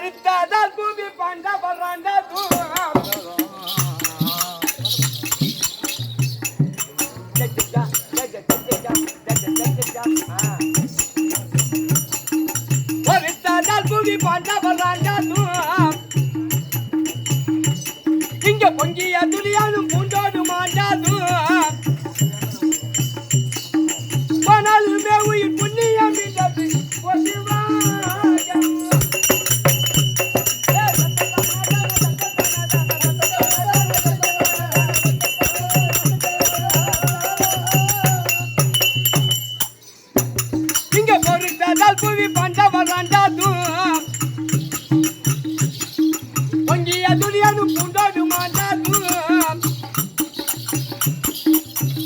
हरिदादा तू भी पांडा बलरांडा பால் புவி பண்டவரண்டா தூ பொங்கிய துடியது புண்டோடு மாண்டா தூ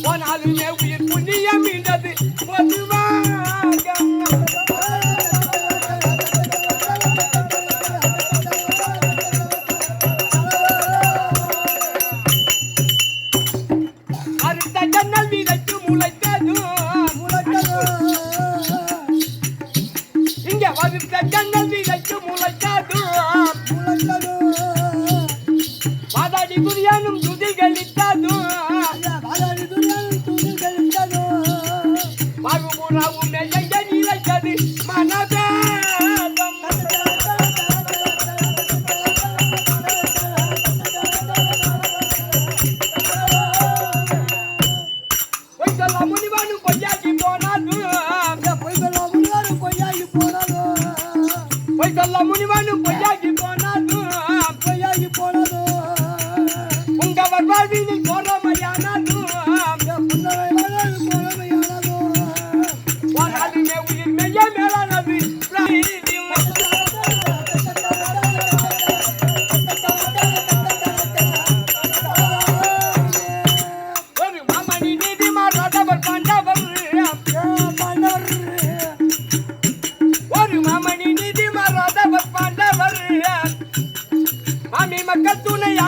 போனாலுமே உயிர் புண்ணியம் இண்டது பொதுவாக முளைத்து கட்டங்கள் விதைக்கு முளைக்காது முளைக்காது பாதாடி குதியானும்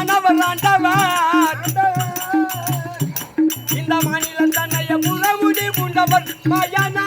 ஆண்டவர் ஆண்டவர் இந்த மாநிலம் தன்னைய புலமுடி புண்டவர் மயனா